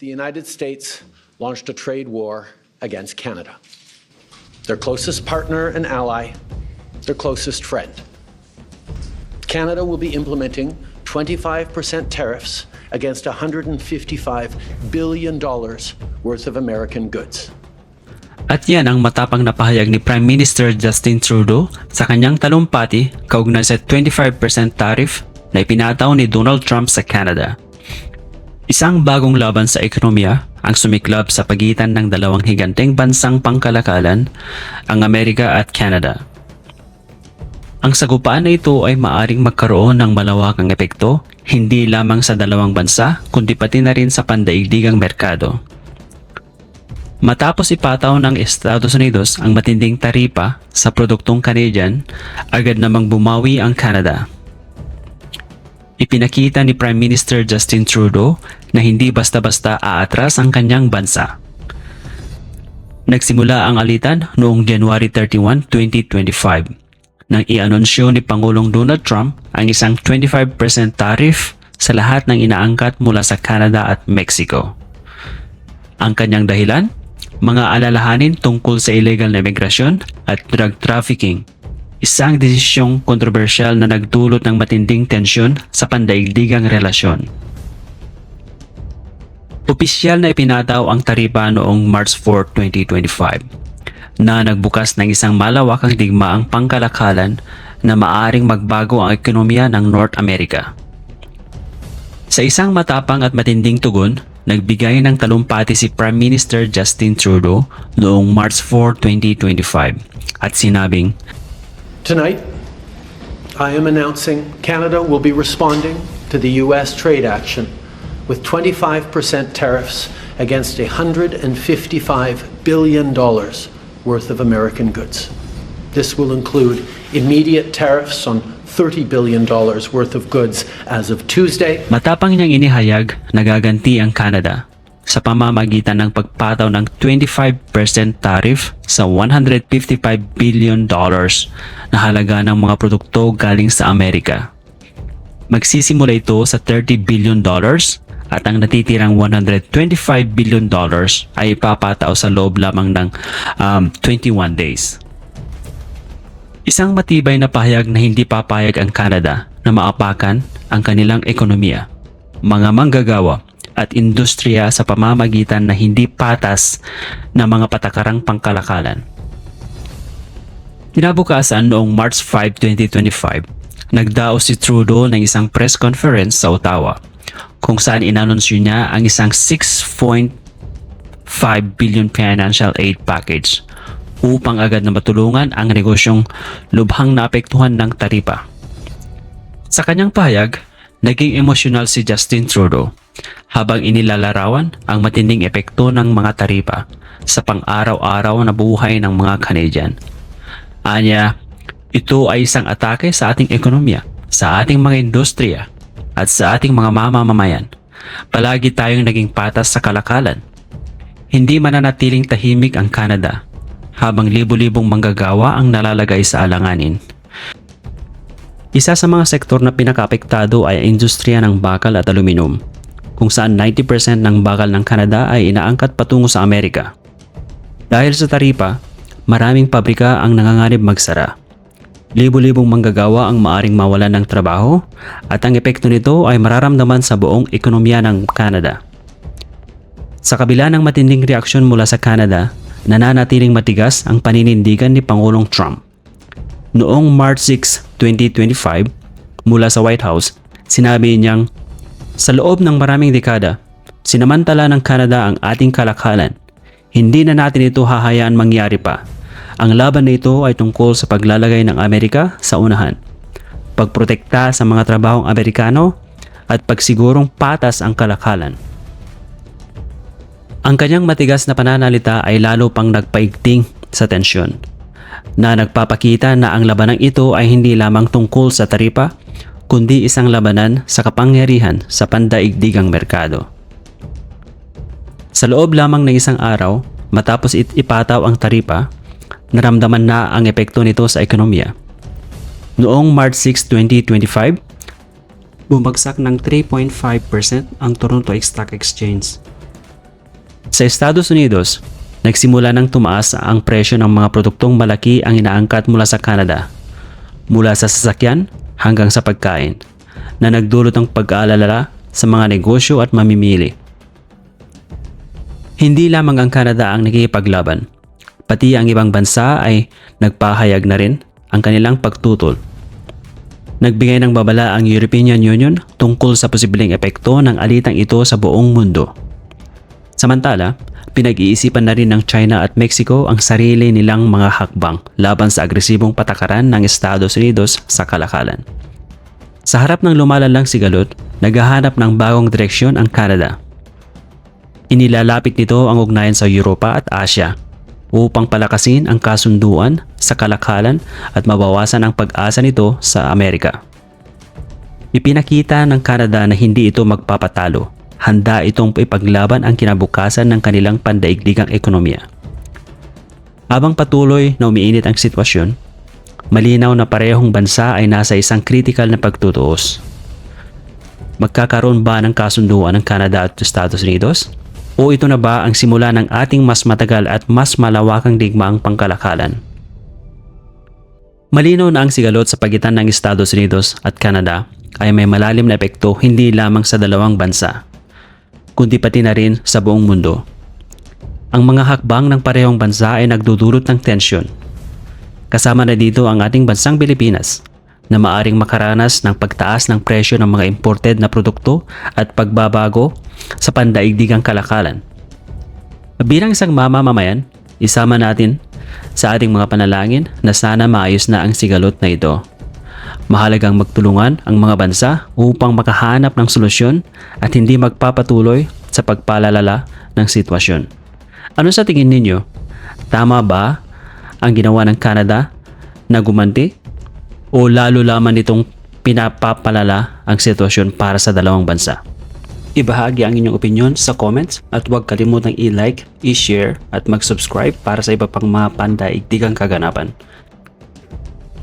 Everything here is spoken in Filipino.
the United States launched a trade war against Canada, their closest partner and ally, their closest friend. Canada will be implementing 25% tariffs against $155 billion worth of American goods. At yan ang matapang na pahayag ni Prime Minister Justin Trudeau sa kanyang talumpati kaugnay sa 25% tariff na ipinataw ni Donald Trump sa Canada. Isang bagong laban sa ekonomiya ang sumiklab sa pagitan ng dalawang higanteng bansang pangkalakalan, ang Amerika at Canada. Ang sagupaan na ito ay maaring magkaroon ng malawakang epekto hindi lamang sa dalawang bansa kundi pati na rin sa pandaigdigang merkado. Matapos ipataw ng Estados Unidos ang matinding taripa sa produktong Canadian, agad namang bumawi ang Canada. Ipinakita ni Prime Minister Justin Trudeau na hindi basta-basta aatras ang kanyang bansa. Nagsimula ang alitan noong January 31, 2025 nang i-anunsyo ni Pangulong Donald Trump ang isang 25% tariff sa lahat ng inaangkat mula sa Canada at Mexico. Ang kanyang dahilan? Mga alalahanin tungkol sa illegal na migrasyon at drug trafficking. Isang desisyong kontrobersyal na nagdulot ng matinding tensyon sa pandaigdigang relasyon. Opisyal na ipinataw ang taripa noong March 4, 2025 na nagbukas ng isang malawakang digmaang pangkalakalan na maaring magbago ang ekonomiya ng North America. Sa isang matapang at matinding tugon, nagbigay ng talumpati si Prime Minister Justin Trudeau noong March 4, 2025 at sinabing, Tonight, I am announcing Canada will be responding to the U.S. trade action with 25% tariffs against $155 billion worth of American goods. This will include immediate tariffs on $30 billion worth of goods as of Tuesday, Matapang niyang inihayag na gaganti ang Canada sa pamamagitan ng pagpataw ng 25% tariff sa 155 billion dollars na halaga ng mga produkto galing sa Amerika. Magsisimula ito sa 30 billion dollars at ang natitirang 125 billion dollars ay ipapataw sa loob lamang ng um, 21 days. Isang matibay na pahayag na hindi papayag ang Canada na maapakan ang kanilang ekonomiya, mga manggagawa at industriya sa pamamagitan na hindi patas na mga patakarang pangkalakalan. Kinabukasan noong March 5, 2025, nagdaos si Trudeau ng isang press conference sa Ottawa kung saan inanunsyo niya ang isang 6.5 billion financial aid package upang agad na matulungan ang negosyong lubhang naapektuhan ng taripa. Sa kanyang pahayag, naging emosyonal si Justin Trudeau habang inilalarawan ang matinding epekto ng mga taripa sa pang-araw-araw na buhay ng mga Canadian. Anya, ito ay isang atake sa ating ekonomiya, sa ating mga industriya, at sa ating mga mamamayan. Palagi tayong naging patas sa kalakalan. Hindi mananatiling tahimik ang Canada habang libo-libong manggagawa ang nalalagay sa alanganin. Isa sa mga sektor na pinakaapektado ay industriya ng bakal at aluminum, kung saan 90% ng bakal ng Canada ay inaangkat patungo sa Amerika. Dahil sa taripa, maraming pabrika ang nanganganib magsara. Libo-libong manggagawa ang maaring mawalan ng trabaho at ang epekto nito ay mararamdaman sa buong ekonomiya ng Canada. Sa kabila ng matinding reaksyon mula sa Canada, nananatiling matigas ang paninindigan ni Pangulong Trump. Noong March 6, 2025, mula sa White House, sinabi niyang, Sa loob ng maraming dekada, sinamantala ng Canada ang ating kalakalan. Hindi na natin ito hahayaan mangyari pa. Ang laban na ito ay tungkol sa paglalagay ng Amerika sa unahan, pagprotekta sa mga trabahong Amerikano, at pagsigurong patas ang kalakalan. Ang kanyang matigas na pananalita ay lalo pang nagpaigting sa tensyon na nagpapakita na ang labanang ito ay hindi lamang tungkol sa taripa kundi isang labanan sa kapangyarihan sa pandaigdigang merkado. Sa loob lamang ng isang araw, matapos ipataw ang taripa, naramdaman na ang epekto nito sa ekonomiya. Noong March 6, 2025, bumagsak ng 3.5% ang Toronto Stock Exchange Sa Estados Unidos, nagsimula ng tumaas ang presyo ng mga produktong malaki ang inaangkat mula sa Canada. Mula sa sasakyan hanggang sa pagkain na nagdulot ng pag-aalala sa mga negosyo at mamimili. Hindi lamang ang Canada ang nakikipaglaban, pati ang ibang bansa ay nagpahayag na rin ang kanilang pagtutol. Nagbigay ng babala ang European Union tungkol sa posibleng epekto ng alitang ito sa buong mundo. Samantala, pinag-iisipan na rin ng China at Mexico ang sarili nilang mga hakbang laban sa agresibong patakaran ng Estados Unidos sa kalakalan. Sa harap ng lumalalang sigalot, naghahanap ng bagong direksyon ang Canada. Inilalapit nito ang ugnayan sa Europa at Asia upang palakasin ang kasunduan sa kalakalan at mabawasan ang pag-asa nito sa Amerika. Ipinakita ng Canada na hindi ito magpapatalo. Handa itong ipaglaban ang kinabukasan ng kanilang pandaigdigang ekonomiya. Habang patuloy na umiinit ang sitwasyon, malinaw na parehong bansa ay nasa isang critical na pagtutuos. Magkakaroon ba ng kasunduan ng Canada at Estados Unidos? O ito na ba ang simula ng ating mas matagal at mas malawakang digmaang pangkalakalan? Malinaw na ang sigalot sa pagitan ng Estados Unidos at Canada ay may malalim na epekto hindi lamang sa dalawang bansa, kundi pati na rin sa buong mundo. Ang mga hakbang ng parehong bansa ay nagdudulot ng tensyon. Kasama na dito ang ating bansang Pilipinas na maaring makaranas ng pagtaas ng presyo ng mga imported na produkto at pagbabago sa pandaigdigang kalakalan. Bilang isang mamamayan, isama natin sa ating mga panalangin na sana maayos na ang sigalot na ito. Mahalagang magtulungan ang mga bansa upang makahanap ng solusyon at hindi magpapatuloy sa pagpalalala ng sitwasyon. Ano sa tingin ninyo? Tama ba ang ginawa ng Canada na gumanti? O lalo lamang itong pinapapalala ang sitwasyon para sa dalawang bansa? Ibahagi ang inyong opinion sa comments at huwag kalimutang i-like, i-share at mag-subscribe para sa iba pang mga pandaigdigang kaganapan.